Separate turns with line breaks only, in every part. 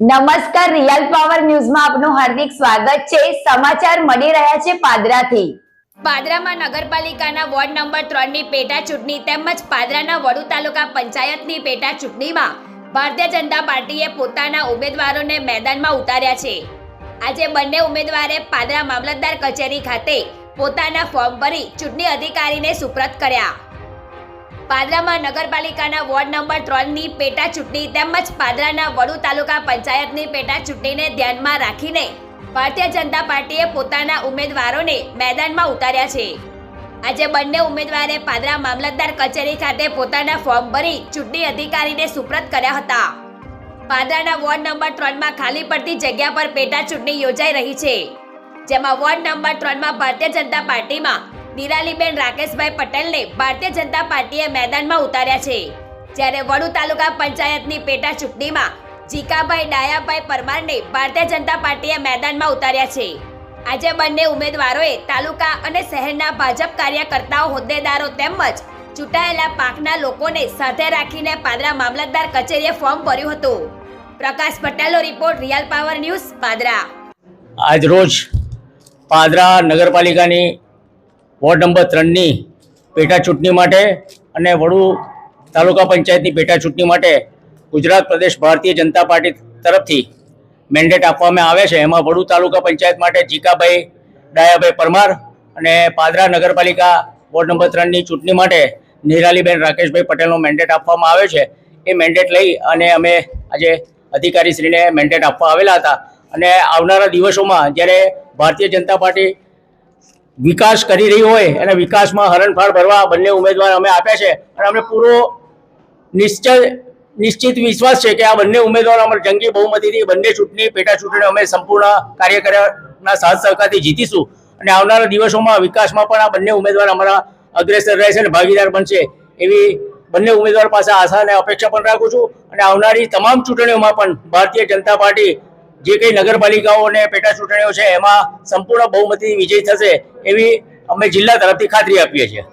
નમસ્કાર, real power ન્યૂઝમાં આપનું હાર્દિક સ્વાગત છે. સમાચાર મળી રહ્યા છે પાદરાથી.
પાદરામાં નગરપાલિકાના વોર્ડ નંબર ત્રણની પેટા ચૂંટણી તેમજ પાદરાના વડુ તાલુકા પંચાયતની પેટા ચૂંટણીમાં ભારતીય જનતા પાર્ટીએ પોતાના ઉમેદવારોને મેદાનમાં ઉતાર્યા છે. આજે બંને ઉમેદવારે પાદરા મામલતદાર કચેરી ખાતે પોતાના ફોર્મ ભરી ચૂંટણી અધિકારીને સુપ્રત કર્યા. પાદરામાં નગરપાલિકાના વોર્ડ નંબર ત્રણની પેટા ચૂંટણી તેમજ પાદરાના વડુ તાલુકા પંચાયતની પેટા ચૂંટણીને ધ્યાનમાં રાખીને ભારતીય જનતા પાર્ટીએ પોતાના ઉમેદવારોને મેદાનમાં ઉતાર્યા છે. આજે બંને ઉમેદવારે પાદરા મામલતદાર કચેરી ખાતે પોતાના ફોર્મ ભરી ચૂંટણી અધિકારીને સુપ્રત કર્યા હતા. પાદરાના વોર્ડ નંબર ત્રણમાં ખાલી પડતી જગ્યા પર પેટા ચૂંટણી યોજાઈ રહી છે. જેમાં વોર્ડ નંબર ત્રણમાં ભારતીય જનતા પાર્ટીમાં નિરાલીબેન રાકેશભાઈ પટેલને ભારતીય જનતા પાર્ટીએ મેદાનમાં ઉતાર્યા છે. જ્યારે વડુ તાલુકા પંચાયતની પેટા ચૂંટણીમાં જીકાભાઈ ડાયાભાઈ પરમારને ભારતીય જનતા પાર્ટીએ મેદાનમાં ઉતાર્યા છે. આજે બંને ઉમેદવારોએ તાલુકા અને શહેરના ભાજપ કાર્યકર્તાઓ, હોદ્દેદારો તેમજ ચૂંટાયેલા પાકના લોકોને સાથે રાખીને પાદરા મામલતદાર કચેરીએ ફોર્મ ભર્યું હતું. પ્રકાશ પટેલનો report real power news, Padra.
આજ રોજ પાદરા નગરપાલિકાની વોર્ડ નંબર ત્રણની પેટા ચૂંટણી માટે અને વડુ તાલુકા પંચાયતની પેટા ચૂંટણી માટે ગુજરાત પ્રદેશ ભારતીય જનતા પાર્ટી તરફથી મેન્ડેટ આપવામાં આવે છે. એમાં વડુ તાલુકા પંચાયત માટે જીકાભાઈ, ડાયાભાઈ પરમાર અને પાદરા નગરપાલિકા વોર્ડ નંબર ત્રણની ચૂંટણી માટે નિરાલીબેન રાકેશભાઈ પટેલનો મેન્ડેટ આપવામાં આવ્યો છે. એ મેન્ડેટ લઈ અને અમે આજે અધિકારીશ્રીને મેન્ડેટ આપવા આવેલા હતા. અને આવનારા દિવસોમાં જ્યારે ભારતીય જનતા પાર્ટી વિકાસ કરી રહી હોય અને વિકાસમાં હરણફાળ ભરવા બંને ઉમેદવાર અમે આપ્યા છે. અને અમને પૂરો નિશ્ચય, નિશ્ચિત વિશ્વાસ છે કે આ બંને ઉમેદવારો અમારે જંગી બહુમતીથી, બંને ચૂંટણી પેટા ચૂંટણી અમે સંપૂર્ણ કાર્યકરના સાથ સહકારથી જીતીશું. અને આવનારા દિવસોમાં વિકાસમાં પણ આ બંને ઉમેદવાર અમારા અગ્રેસર રહેશે અને ભાગીદાર બનશે એવી બંને ઉમેદવાર પાસે આશા અને અપેક્ષા પણ રાખું છું. અને આવનારી તમામ ચૂંટણીઓમાં પણ ભારતીય જનતા પાર્ટી, જે કંઈ નગરપાલિકાઓ અને પેટા ચૂંટણીઓ છે, એમાં સંપૂર્ણ બહુમતી વિજય થશે. એવી અમે જિલ્લા તરફથી ખાતરી આપીએ છીએ.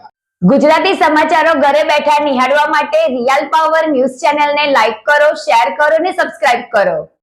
ગુજરાતી સમાચારો ઘરે બેઠા નિહાળવા માટે રિયલ પાવર ન્યૂઝ ચેનલને લાઈક કરો, શેર કરો અને સબસ્ક્રાઇબ કરો.